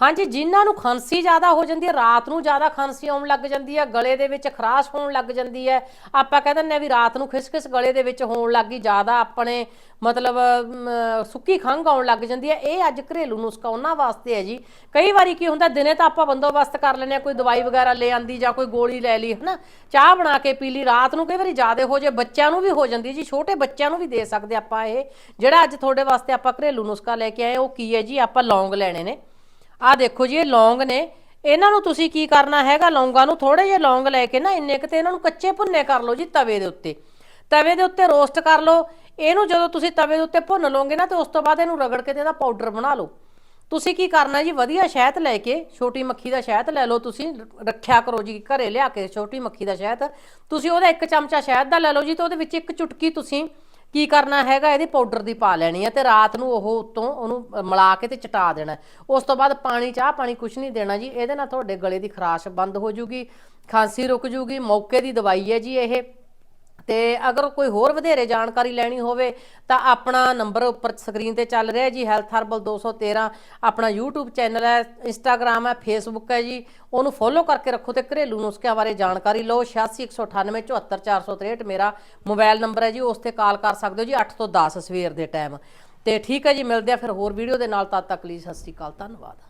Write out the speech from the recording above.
ਹਾਂਜੀ, ਜਿਨ੍ਹਾਂ ਨੂੰ ਖਾਂਸੀ ਜ਼ਿਆਦਾ ਹੋ ਜਾਂਦੀ ਹੈ, ਰਾਤ ਨੂੰ ਜ਼ਿਆਦਾ ਖਾਂਸੀ ਆਉਣ ਲੱਗ ਜਾਂਦੀ ਹੈ, ਗਲੇ ਦੇ ਵਿੱਚ ਖਰਾਸ਼ ਹੋਣ ਲੱਗ ਜਾਂਦੀ ਹੈ। ਆਪਾਂ ਕਹਿ ਦਿੰਦੇ ਆ ਵੀ ਰਾਤ ਨੂੰ ਖਿਸਖਿਸ ਗਲੇ ਦੇ ਵਿੱਚ ਹੋਣ ਲੱਗੀ ਜ਼ਿਆਦਾ ਆਪਣੇ ਮਤਲਬ ਸੁੱਕੀ ਖੰਘ ਆਉਣ ਲੱਗ ਜਾਂਦੀ ਹੈ। ਇਹ ਅੱਜ ਘਰੇਲੂ ਨੁਸਖਾ ਉਹਨਾਂ ਵਾਸਤੇ ਹੈ ਜੀ। ਕਈ ਵਾਰੀ ਕੀ ਹੁੰਦਾ, ਦਿਨੇ ਤਾਂ ਆਪਾਂ ਬੰਦੋਬਸਤ ਕਰ ਲੈਂਦੇ ਆ ਕੋਈ ਦਵਾਈ ਵਗੈਰਾ ਲੈ ਆਂਦੀ ਜਾਂ ਕੋਈ ਗੋਲੀ ਲੈ ਲਈ, ਹਨਾ? ਚਾਹ ਬਣਾ ਕੇ ਪੀ ਲਈ, ਰਾਤ ਨੂੰ ਕਈ ਵਾਰੀ ਜ਼ਿਆਦਾ ਹੋ ਜੇ, ਬੱਚਿਆਂ ਨੂੰ ਵੀ ਹੋ ਜਾਂਦੀ ਜੀ, ਛੋਟੇ ਬੱਚਿਆਂ ਨੂੰ ਵੀ ਦੇ ਸਕਦੇ ਆਪਾਂ ਇਹ। ਜਿਹੜਾ ਅੱਜ ਤੁਹਾਡੇ ਵਾਸਤੇ ਆਪਾਂ ਘਰੇਲੂ ਨੁਸਖਾ ਲੈ ਕੇ ਆਏ, ਉਹ ਕੀ ਹੈ ਜੀ? ਆਪਾਂ ਲੌਂਗ ਲੈਣੇ ਨੇ। ਆਹ ਦੇਖੋ ਜੀ, ਇਹ ਲੌਂਗ ਨੇ। ਇਹਨਾਂ ਨੂੰ ਤੁਸੀਂ ਕੀ ਕਰਨਾ ਹੈਗਾ? ਲੌਂਗਾਂ ਨੂੰ ਥੋੜੇ ਜਿਹੇ ਲੌਂਗ ਲੈ ਕੇ ਨਾ ਇੰਨੇ ਕਿਤੇ ਇਹਨਾਂ ਨੂੰ ਕੱਚੇ ਭੁੰਨੇ ਕਰ ਲਓ ਜੀ ਤਵੇ ਦੇ ਉੱਤੇ। ਤਵੇ ਦੇ ਉੱਤੇ ਰੋਸਟ ਕਰ ਲਓ। ਇਹਨੂੰ ਜਦੋਂ ਤੁਸੀਂ ਤਵੇ ਦੇ ਉੱਤੇ ਭੁੰਨ ਲਓਗੇ ਨਾ ਤੇ ਉਸ ਤੋਂ ਬਾਅਦ ਇਹਨੂੰ ਰਗੜ ਕੇ ਤੇ ਇਹਦਾ ਪਾਊਡਰ ਬਣਾ ਲਓ। ਤੁਸੀਂ ਕੀ ਕਰਨਾ ਜੀ? ਵਧੀਆ ਸ਼ਹਿਦ ਲੈ ਕੇ, ਛੋਟੀ ਮੱਖੀ ਦਾ ਸ਼ਹਿਦ ਲੈ ਲਓ ਤੁਸੀਂ। ਰੱਖਿਆ ਕਰੋ ਜੀ, ਘਰੇ ਲਿਆ ਕੇ ਛੋਟੀ ਮੱਖੀ ਦਾ ਸ਼ਹਿਦ। ਤੁਸੀਂ ਉਹਦਾ ਇੱਕ ਚਮਚਾ ਸ਼ਹਿਦ ਦਾ ਲੈ ਲਓ ਜੀ ਤੇ ਉਹਦੇ ਵਿੱਚ ਇੱਕ ਚੁਟਕੀ ਤੁਸੀਂ ਕੀ ਕਰਨਾ ਹੈਗਾ? ਇਹਦੀ ਪਾਊਡਰ ਦੀ ਪਾ ਲੈਣੀ ਹੈ ਤੇ ਰਾਤ ਨੂੰ ਉਹ ਉੱਤੋਂ ਉਹਨੂੰ ਮਿਲਾ ਕੇ ਤੇ ਚਟਾ ਦੇਣਾ। ਉਸ ਤੋਂ ਬਾਅਦ ਪਾਣੀ, ਚਾਹ ਪਾਣੀ ਕੁਝ ਨਹੀਂ ਦੇਣਾ ਜੀ। ਇਹਦੇ ਨਾਲ ਤੁਹਾਡੇ ਗਲੇ ਦੀ ਖਰਾਸ਼ ਬੰਦ ਹੋ ਜੂਗੀ, ਖਾਂਸੀ ਰੁਕ ਜੂਗੀ। ਮੌਕੇ ਦੀ ਦਵਾਈ ਹੈ ਜੀ ਇਹ। ਤੇ ਅਗਰ ਕੋਈ ਹੋਰ ਵਧੇਰੇ ਜਾਣਕਾਰੀ ਲੈਣੀ ਹੋਵੇ, ਤਾਂ ਆਪਣਾ ਨੰਬਰ ਉੱਪਰ ਸਕਰੀਨ ਤੇ ਚੱਲ ਰਿਹਾ ਜੀ, ਹੈਲਥ ਹਰਬਲ 213 ਆਪਣਾ YouTube ਚੈਨਲ ਹੈ, Instagram ਹੈ, Facebook ਹੈ ਜੀ। ਉਹਨੂੰ ਫੋਲੋ ਕਰਕੇ ਰੱਖੋ ਤੇ ਘਰੇਲੂ ਨੁਸਖਿਆਂ ਬਾਰੇ ਜਾਣਕਾਰੀ ਲਓ। 8618 74463 ਮੇਰਾ ਮੋਬਾਈਲ ਨੰਬਰ ਹੈ ਜੀ, ਉਸ ਤੇ ਕਾਲ ਕਰ ਸਕਦੇ ਹੋ ਜੀ 8 ਤੋਂ 10 ਸਵੇਰ ਦੇ ਟਾਈਮ ਤੇ ਠੀਕ ਹੈ ਜੀ, ਮਿਲਦੇ ਆ ਫਿਰ ਹੋਰ ਵੀਡੀਓ ਦੇ ਨਾਲ, ਤਦ ਤੱਕ ਲਈ ਸਤਿ ਸ਼੍ਰੀ ਅਕਾਲ, ਧੰਨਵਾਦ।